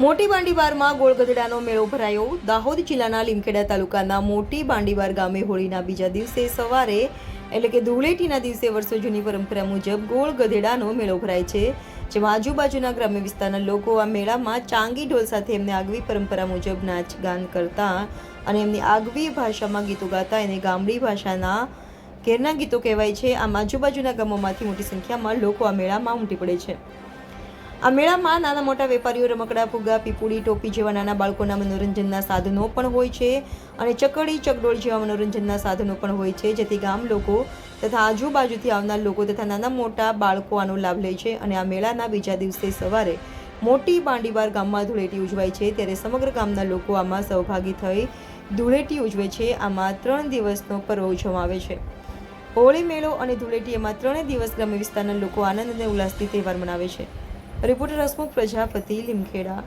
મોટી બાંડીવારમાં ગોળ ગધેડાનો મેળો ભરાયો. દાહોદ જિલ્લાના લીમખેડા તાલુકાના મોટી બાંડીવાર ગામે હોળીના બીજા દિવસે સવારે, એટલે કે ધૂળેટીના દિવસે વર્ષો જૂની પરંપરા મુજબ ગોળ ગધેડાનો મેળો ભરાય છે. જેમાં આજુબાજુના ગ્રામ્ય વિસ્તારના લોકો આ મેળામાં ચાંગી ઢોલ સાથે એમને આગવી પરંપરા મુજબ નાચ ગાન કરતા અને એમની આગવી ભાષામાં ગીતો ગાતા. એને ગામડી ભાષાના ઘેરના ગીતો કહેવાય છે. આમ આજુબાજુના ગામોમાંથી મોટી સંખ્યામાં લોકો આ મેળામાં ઉમટી પડે છે. આ મેળામાં નાના મોટા વેપારીઓ, રમકડા ફુગ્ગા પીપુડી, ટોપી જેવા નાના બાળકોના મનોરંજનના સાધનો પણ હોય છે અને ચકડી, ચકડોળ જેવા મનોરંજનના સાધનો પણ હોય છે, જેથી ગામ લોકો તથા આજુબાજુથી આવનાર લોકો તથા નાના મોટા બાળકો આનો લાભ લે છે અને આ મેળાના બીજા દિવસે સવારે મોટી બાંડીવાર ગામમાં ધૂળેટી ઉજવાય છે, ત્યારે સમગ્ર ગામના લોકો આમાં સહભાગી થઈ ધૂળેટી ઉજવે છે. આમાં ત્રણ દિવસનો પર્વ ઉજવવામાં આવે છે. હોળી મેળો અને ધૂળેટી એમાં ત્રણેય દિવસ ગ્રામ્ય વિસ્તારના લોકો આનંદ અને ઉલ્લાસથી તહેવાર મનાવે છે. રિપોર્ટર હસમુખ પ્રજાપતિ લીમખેડા